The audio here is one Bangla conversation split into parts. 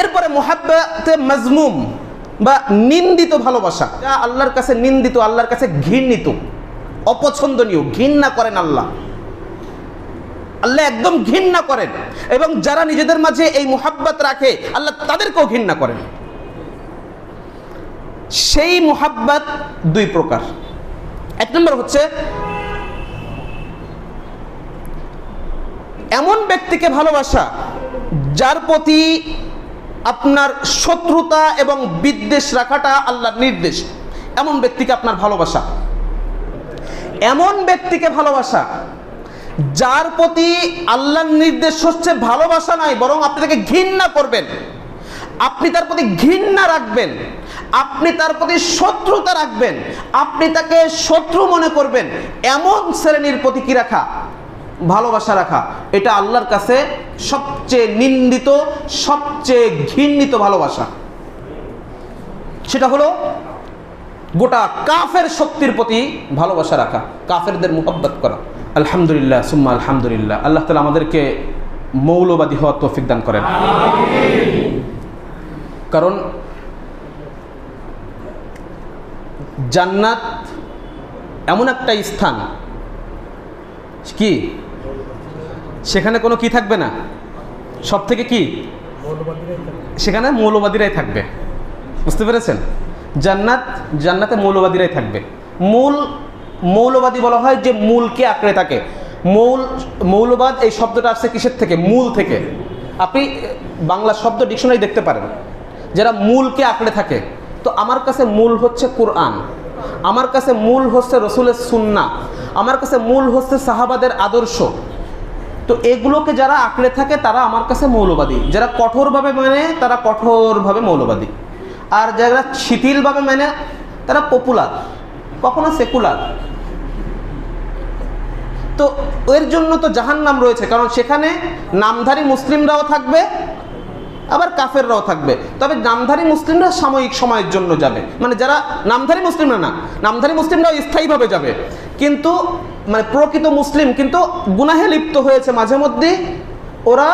এরপরে মোহাব্বতে মজমুম বা নিন্দিত ভালোবাসা। যা আল্লাহর কাছে নিন্দিত, আল্লাহর কাছে ঘৃণিত, অপছন্দনীয়, ঘৃণা করেন আল্লাহ। আল্লাহ একদম ঘৃণা করেন এবং যারা নিজেদের মাঝে এই মোহাব্বত রাখে, আল্লাহ তাদেরকেও ঘৃণা করেন। সেই মোহাব্বত দুই প্রকার। এক নম্বর হচ্ছে, এমন ব্যক্তিকে ভালোবাসা যার প্রতি আপনার শত্রুতা এবং বিদ্বেষ রাখাটা আল্লাহর নির্দেশ। এমন ব্যক্তিকে আপনার ভালোবাসা। এমন ব্যক্তিকে ভালোবাসা, যার প্রতি আল্লাহর নির্দেশ হচ্ছে ভালোবাসা নয় বরং আপনি তাকে ঘৃণা করবেন। আপনি তার প্রতি ঘৃণা রাখবেন। আপনি তার প্রতি শত্রুতা রাখবেন। আপনি তাকে শত্রু মনে করবেন। এমন শ্রেণির প্রতি কি রাখা? ভালোবাসা রাখা, এটা আল্লাহর কাছে সবচেয়ে নিন্দিত, সবচেয়ে ঘৃণিত ভালোবাসা। সেটা হলো গোটা কাফের শক্তির প্রতি ভালোবাসা রাখা, কাফেরদের মোহব্বত করা। আলহামদুলিল্লাহ, সুম্মা আলহামদুলিল্লাহ। আল্লাহ তালা আমাদেরকে মৌলবাদী হওয়ার তৌফিক দান করেন। কারণ জান্নাত এমন একটা স্থান, কি? সেখানে কোনো কি থাকবে না? সব থেকে কি? সেখানে মৌলবাদীরাই থাকবে। বুঝতে পেরেছেন? জান্নাত, জান্নাতে মৌলবাদীরাই থাকবে। মূল, মৌলবাদী বলা হয় যে মূলকে আঁকড়ে থাকে। মৌল, মৌলবাদ এই শব্দটা আসছে কিসের থেকে? মূল থেকে। আপনি বাংলা শব্দ ডিকশনারি দেখতে পারেন। যারা মূলকে আঁকড়ে থাকে, তো আমার কাছে মূল হচ্ছে কোরআন। আমার কাছে মূল হচ্ছে রসুলের সুন্না আমার কাছে মূল হচ্ছে সাহাবাদের আদর্শ। তো এগুলোকে যারা আঁকড়ে থাকে, তারা আমার কাছে মৌলবাদী। যারা কঠোরভাবে মানে তারা কঠোরভাবে মৌলবাদী। আর যারা শিথিলভাবে মানে তারা পপুলার কখনো সেকুলার তো এর জন্য তো জাহান নাম রয়েছে, কারণ সেখানে নামধারী মুসলিমরাও থাকবে, আবার কাফেররাও থাকবে। তবে নামধারী মুসলিমরা সাময়িক সময়ের জন্য যাবে। মানে যারা নামধারী মুসলিমরা না, নামধারী মুসলিমরাও স্থায়ীভাবে যাবে। কিন্তু মানে প্রকৃত মুসলিম, কিন্তু গুনাহে লিপ্ত হয়েছে মাঝে মধ্যে, ওরা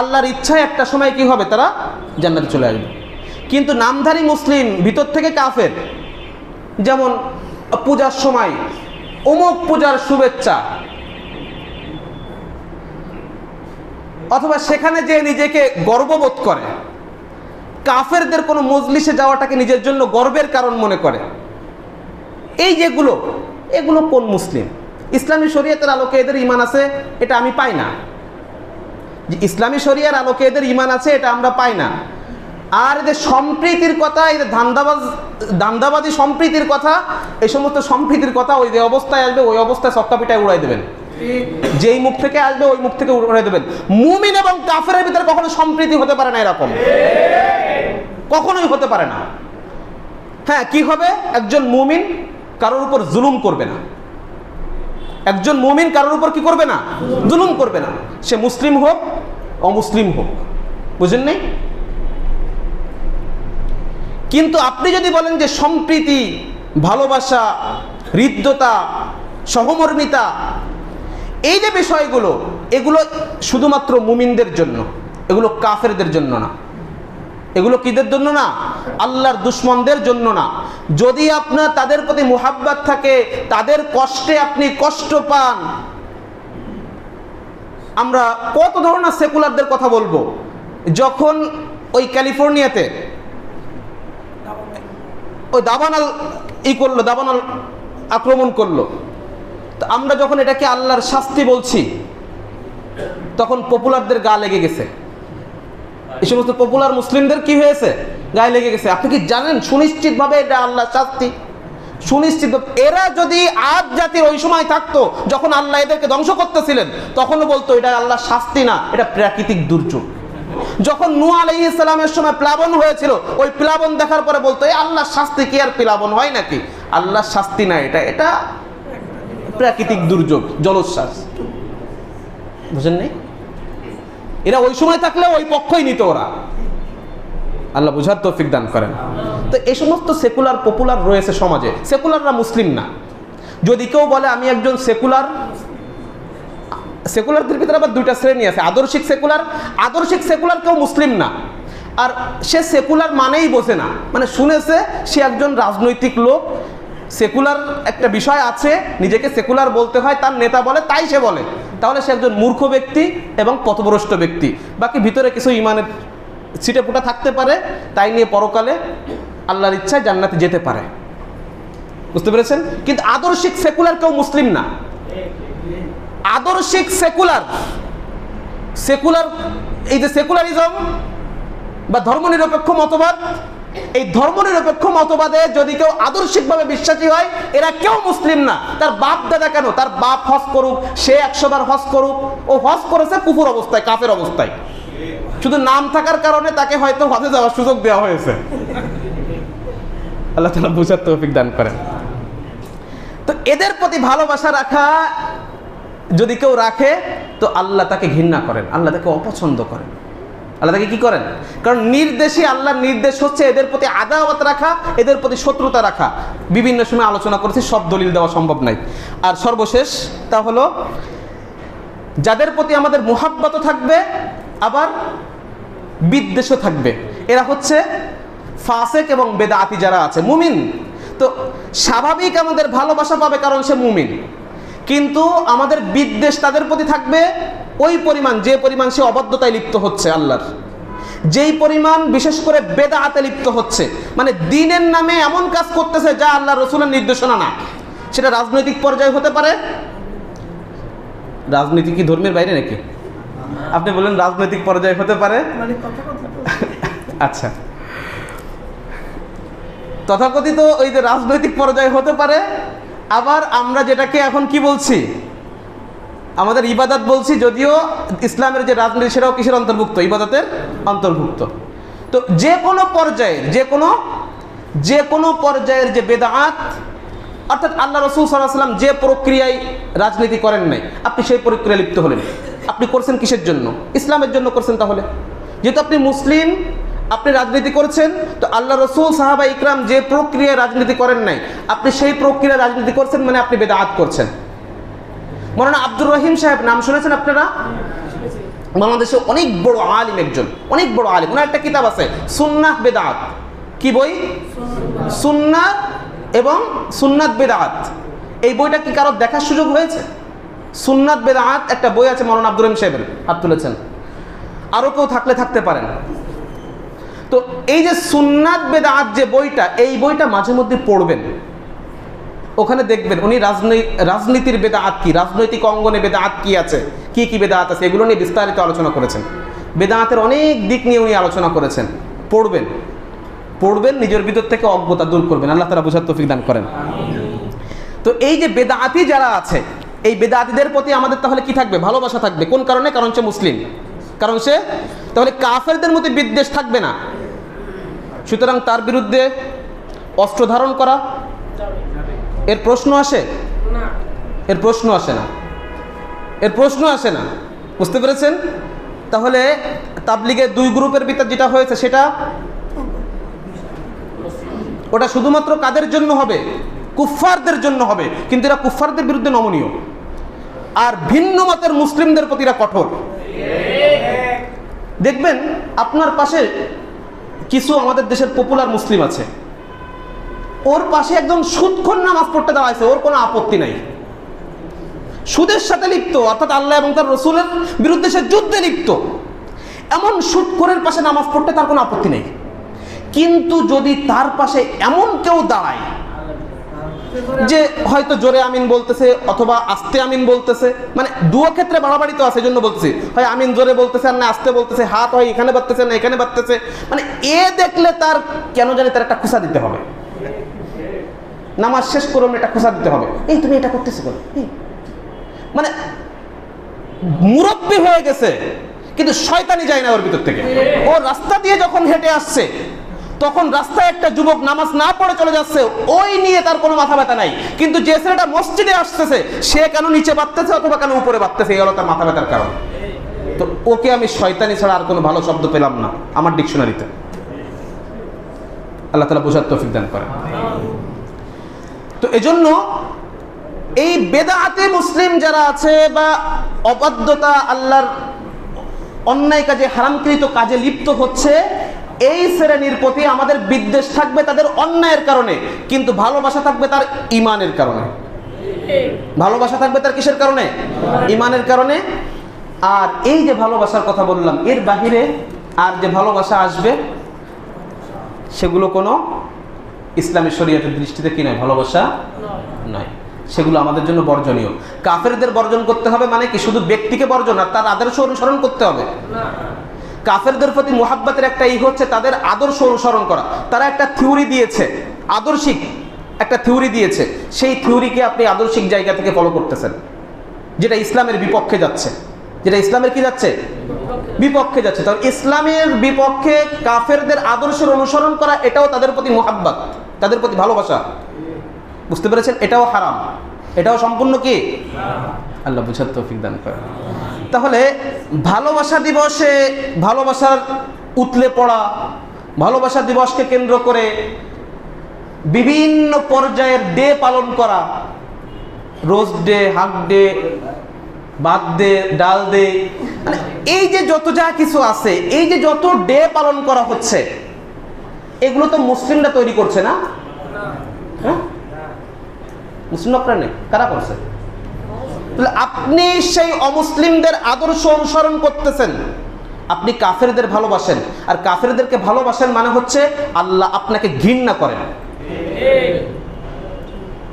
আল্লাহর ইচ্ছায় একটা সময় কি হবে? তারা জান্নাতে চলে আসবে। কিন্তু নামধারী মুসলিম ভিতর থেকে কাফের, যেমন পূজার সময়, অমুক পূজার শুভেচ্ছা, অথবা সেখানে যে নিজেকে গর্ববোধ করে, কাফেরদের কোনো মজলিসে যাওয়াটাকে নিজের জন্য গর্বের কারণ মনে করে। এই যেগুলো এগুলো কোন মুসলিম? ইসলামী শরীয়তের আলোকে এদের ইমান আছে, এটা আমি পাই না। যে ইসলামী শরিয়ার আলোকে এদের ইমান আছে, এটা আমরা পাই না। আর এদের সম্প্রীতির কথা এদের ধান্দাবাজ ধান্দাবাদী সম্প্রীতির কথা, এই সমস্ত সম্প্রীতির কথা ওই যে অবস্থায় আসবে, ওই অবস্থায় সক্কা পিটায় উড়াই দেবেন। যেই মুখ থেকে আসবে, ওই মুখ থেকে উড়াই দেবেন। মুমিন এবং কাফেরের ভিতরে কখনো সম্প্রীতি হতে পারে না এরকম। কখনোই হতে পারে না। হ্যাঁ কি হবে? একজন মুমিন কারোর উপর জুলুম করবে না। একজন মুমিন কারোর উপর কি করবে না? জুলুম করবে না। সে মুসলিম হোক, অমুসলিম হোক। বুঝেন নাই? কিন্তু আপনি যদি বলেন যে সম্প্রীতি, ভালোবাসা, হৃদ্যতা, সহমর্মিতা, এই যে বিষয়গুলো, এগুলো শুধুমাত্র মুমিনদের জন্য, এগুলো কাফেরদের জন্য না। এগুলো কিদের জন্য না? আল্লাহর দুশ্মনদের জন্য না। যদি আপনার তাদের প্রতি মুহাব্বাত থাকে, তাদের কষ্টে আপনি কষ্ট পান। আমরা কত ধরনের সেকুলারদের কথা বলব? যখন ওই ক্যালিফোর্নিয়াতে ওই দাবানাল ই করল, দাবানাল আক্রমণ করল। তো আমরা যখন এটাকে আল্লাহর শাস্তি বলছি, তখন পপুলারদের গা লেগে গেছে। এই সমস্ত পপুলার মুসলিমদের কি হয়েছে? গায়ে লেগে গেছে। আপনি কি জানেন? সুনিশ্চিতভাবে এটা আল্লাহ শাস্তি। সুনিশ্চিত এরা যদি আজ জাতির ওই সময় থাকতো, যখন আল্লাহ এদেরকে ধ্বংস করতেছিলেন, তখনও বলতো এটা আল্লাহ শাস্তি না, এটা প্রাকৃতিক দুর্যোগ। যখন নু আলাই ইসলামের সময় প্লাবন হয়েছিল, ওই প্লাবন দেখার পরে বলতো এই আল্লাহ শাস্তি কি আর প্লাবন হয় নাকি? আল্লাহ শাস্তি না এটা এটা প্রাকৃতিক দুর্যোগ, জলোচ্ছ্বাস। বুঝেন নেই? এরা ওই সময় থাকলে ওই পক্ষই নিত ওরা। আল্লাহ বুঝার তৌফিক দান করেন। তো এই সমস্ত সেকুলার পপুলার রয়েছে সমাজে। সেকুলাররা মুসলিম না। যদি কেউ বলে, আমি একজন সেকুলার, সেকুলারদের ভিতরে আবার দুইটা শ্রেণি আছে। আদর্শিক সেকুলার আদর্শিক সেকুলার কেউ মুসলিম না। আর সে সেকুলার মানেই বোঝে না। মানে শুনেছে, সে একজন রাজনৈতিক লোক। সেকুলার একটা বিষয় আছে, নিজেকে সেকুলার বলতে হয়, তার নেতা বলে, তাই সে বলে। তাহলে সে একজন মূর্খ ব্যক্তি এবং পথভ্রষ্ট ব্যক্তি। বাকি ভিতরে কিছু ইমানের ছিটে ফুটা থাকতে পারে, তাই নিয়ে পরকালে আল্লাহর ইচ্ছায় জান্নাতে যেতে পারে। বুঝতে পেরেছেন? কিন্তু আদর্শিক সেকুলার কেউ মুসলিম না। আদর্শিক সেকুলার। সেকুলার, এই যে সেকুলারিজম বা ধর্মনিরপেক্ষ মতবাদ এই ধর্মনিরপেক্ষ মতবাদে যদি কেউ আদর্শিকভাবে বিশ্বাসী হয়, এরা কেউ মুসলিম না। তার বাপ দাদা কেন? তার বাপ হজ করুক, সে একশো বার হজ করুক, ও হজ করেছে কুকুর অবস্থায়, কাফের অবস্থায়। শুধু নাম থাকার কারণে তাকে হয়তো হজে যাওয়ার সুযোগ দেওয়া হয়েছে। আল্লাহ তালা বুঝার তৌফিক দান করেন। তো এদের প্রতি ভালোবাসা রাখা যদি কেউ রাখে, তো আল্লাহ তাকে ঘৃণা করেন, আল্লাহ তাকে অপছন্দ করেন। আল্লাহ তাকে কি করেন? কারণ নির্দেশই আল্লাহর নির্দেশ হচ্ছে এদের প্রতি আদাওয়াত রাখা, এদের প্রতি শত্রুতা রাখা। বিভিন্ন সময় আলোচনা করেছি, সব দলিল দেওয়া সম্ভব নাই। আর সর্বশেষ তা হলো, যাদের প্রতি আমাদের মোহাব্বত থাকবে, আবার বিদ্বেষও থাকবে। এরা হচ্ছে ফাসেক এবং বেদাতি যারা আছে, মুমিন। তো স্বাভাবিক আমাদের ভালোবাসা পাবে কারণ সে মুমিন। কিন্তু আমাদের বিদ্বেষ তাদের প্রতি থাকবে ওই পরিমাণ, যে পরিমাণ সে অবাধ্যতায় লিপ্ত হচ্ছে আল্লাহর। যেই পরিমাণ, বিশেষ করে বেদাতে লিপ্ত হচ্ছে। মানে দিনের নামে এমন কাজ করতেছে যা আল্লাহ রসুলের নির্দেশনা না। সেটা রাজনৈতিক পর্যায়ে হতে পারে। রাজনীতি কি ধর্মের বাইরে নাকি? আপনি বললেন রাজনৈতিক পর্যায়ে হতে পারে। আচ্ছা। তথাকথিত ওই যে রাজনৈতিক পর্যায়ে হতে পারে। আবার আমরা যেটাকে এখন কি বলছি? আমাদের ইবাদত বলছি যদিও ইসলামের যে রাজনীতি, সেটাও কিসের অন্তর্ভুক্ত? ইবাদতের অন্তর্ভুক্ত। তো যে কোনো পর্যায়ের, যে কোনো যে কোনো পর্যায়ের যে বেদাত, অর্থাৎ আল্লাহ রসুল সাল্লাম যে প্রক্রিয়ায় রাজনীতি করেন নাই, আপনি সেই প্রক্রিয়ায় লিপ্ত হলেন। আপনি করছেন কিসের জন্য? ইসলামের জন্য করছেন তাহলে। যেহেতু আপনি মুসলিম, আপনি রাজনীতি করছেন, তো আল্লাহ রসুল সাহাবা ইকরাম যে প্রক্রিয়ায় রাজনীতি করেন নাই, আপনি সেই প্রক্রিয়ায় রাজনীতি করছেন মানে আপনি বেদাত করছেন। মৌলানা আব্দুর রহিম সাহেব, নাম শুনেছেন আপনারা? বাংলাদেশে অনেক বড় আলিম একজন, অনেক বড় আলিম। ওনার একটা কিতাব আছে, সুন্নাহ বেদাত। কি বই? সুন্নাত এবং সুন্নাত বেদাত। এই বইটা কি কারও দেখার সুযোগ হয়েছে? সুন্নাত বেদাত একটা বই আছে মৌলানা আব্দুর রহিম সাহেবের, হাত তুলেছেন। আরও কেউ থাকলে থাকতে পারেন। তো এই যে সুন্নাত বেদাত যে বইটা, এই বইটা মাঝে মধ্যে পড়বেন। ওখানে দেখবেন উনি রাজনীতির বেদাত কি? রাজনৈতিক অঙ্গনে বেদাত কি আছে? কি কি বেদাত আছে? এগুলো নিয়ে বিস্তারিত আলোচনা করেছেন। বেদাতের অনেক দিক নিয়ে উনি আলোচনা করেছেন। পড়বেন। পড়বেন, নিজের ভিতর থেকে অজ্ঞতা দূর করবেন। আল্লাহ তারা বোঝার তফিক দান করেন। তো এই যে বেদাতি যারা আছে, এই বেদাতিদের প্রতি আমাদের তাহলে কি থাকবে? ভালোবাসা থাকবে। কোন কারণে? কারণ সে মুসলিম। কারণ সে তাহলে কাফেরদের মধ্যে বিদ্বেষ থাকবে না। সুতরাং তার বিরুদ্ধে অস্ত্র ধারণ করা এর প্রশ্ন আসে? এর প্রশ্ন আসে না। এর প্রশ্ন আসে না। বুঝতে পেরেছেন? তাহলে তাবলিগের দুই গ্রুপের ভিতর যেটা হয়েছে সেটা? ওটা শুধুমাত্র কাদের জন্য হবে? কুফফারদের জন্য হবে। কিন্তু এরা কুফফারদের বিরুদ্ধে নমনীয়। আর ভিন্ন মতের মুসলিমদের প্রতি এরা কঠোর। দেখবেন আপনার পাশে কিছু আমাদের দেশের পপুলার মুসলিম আছে। ওর পাশে একজন সুদক্ষণ নামাজ পড়তে হয়েছে, ওর কোনো আপত্তি নাই। সুদের সাথে লিপ্ত, অর্থাৎ আল্লাহ এবং তার রসুলের বিরুদ্ধে সে যুদ্ধে লিপ্ত। এমন সুদখোরের পাশে নামাজ পড়তে তার কোনো আপত্তি নেই। কিন্তু যদি তার পাশে এমন কেউ দাঁড়ায়, যে হয়তো জোরে আমিন বলতেছে অথবা আস্তে আমিন বলতেছে মানে দুও ক্ষেত্রে বাড়াবাড়ি তো আছে জন্য বলতেছি, হয় আমিন জোরে বলতেছে আর না আস্তে বলতেছে, হাত হয় এখানে বাড়তেছে না এখানে বাড়তেছে মানে এ দেখলে তার কেন জানি তার একটা খুশা দিতে হবে। নামাজ শেষ করে একটা খুশা দিতে হবে। এই তুমি এটা করতেছো কেন? মানে মুরব্বী হয়ে গেছে, কিন্তু শয়তানি যায় না ওর ভিতর থেকে। ও রাস্তা দিয়ে যখন হেঁটে আসছে, তখন রাস্তায় একটা যুবক নামাজ না পড়ে চলে যাচ্ছে, ওই নিয়ে তার কোনো মাথা ব্যথা নাই। কিন্তু যে ছেলেটা মসজিদে আসতেছে, সে কেন নিচে বাঁধতেছে অথবা কেন উপরে বাঁধতেছে, এই হলো তার মাথা ব্যথার কারণ। তো ওকে আমি শয়তানি ছাড়া আর কোনো ভালো শব্দ পেলাম না, আমার ডিকশনারিতে। আল্লাহ তালা বোঝার তৌফিক দান করেন। তো এজন্য এই বেদাতে মুসলিম যারা আছে বা অবাধ্যতা আল্লাহর অন্যায় কাজে হারামকৃত কাজে লিপ্ত হচ্ছে, এই শ্রেণির প্রতি আমাদের বিদ্বেষ থাকবে তাদের অন্যায়ের কারণে, কিন্তু ভালোবাসা থাকবে তার ইমানের কারণে। ভালোবাসা থাকবে তার কিসের কারণে? ইমানের কারণে। আর এই যে ভালোবাসার কথা বললাম, এর বাহিরে আর যে ভালোবাসা আসবে, সেগুলো কোনো ইসলামী শরীয়তের দৃষ্টিতে কি নয়, ভালোবাসা নয়। সেগুলো আমাদের জন্য বর্জনীয়। কাফেরদের বর্জন করতে হবে মানে কি? শুধু ব্যক্তিকে বর্জন, আর তার আদর্শ অনুসরণ করতে হবে। কাফেরদের প্রতি মোহাব্বতের একটা ই হচ্ছে তাদের আদর্শ অনুসরণ করা। তারা একটা থিওরি দিয়েছে, আদর্শিক একটা থিওরি দিয়েছে। সেই থিওরিকে আপনি আদর্শিক জায়গা থেকে ফলো করতেছেন। যেটা ইসলামের বিপক্ষে যাচ্ছে। যেটা ইসলামের কি যাচ্ছে? বিপক্ষে যাচ্ছে। তাহলে ইসলামের বিপক্ষে কাফেরদের আদর্শের অনুসরণ করা, এটাও তাদের প্রতি মোহাব্বত। তাদের প্রতি ভালোবাসা। বুঝতে পেরেছেন? এটাও হারাম। এটাও সম্পূর্ণ কি? আল্লাহ বুঝার তৌফিক দান করে তাহলে ভালোবাসা দিবসে ভালোবাসার উতলে পড়া, ভালোবাসা দিবসকে কেন্দ্র করে বিভিন্ন পর্যায়ের ডে পালন করা, রোজ ডে, হাফ ডে, বাদ দে ডাল দে মানে এই যে যত যা কিছু আছে, এই যে যত ডে পালন করা হচ্ছে এগুলো তো মুসলিমরা তৈরি করছে না? হ্যাঁ? মুসলিম আপনারা নেই। কারা করছে? তাহলে আপনি সেই অমুসলিমদের আদর্শ অনুসরণ করতেছেন। আপনি কাফেরদের ভালোবাসেন। আর কাফেরদেরকে ভালোবাসেন মানে হচ্ছে আল্লাহ আপনাকে ঘৃণা করেন।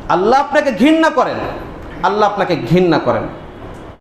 আল্লাহ আপনাকে ঘৃণা করেন। আল্লাহ আপনাকে ঘৃণা করেন।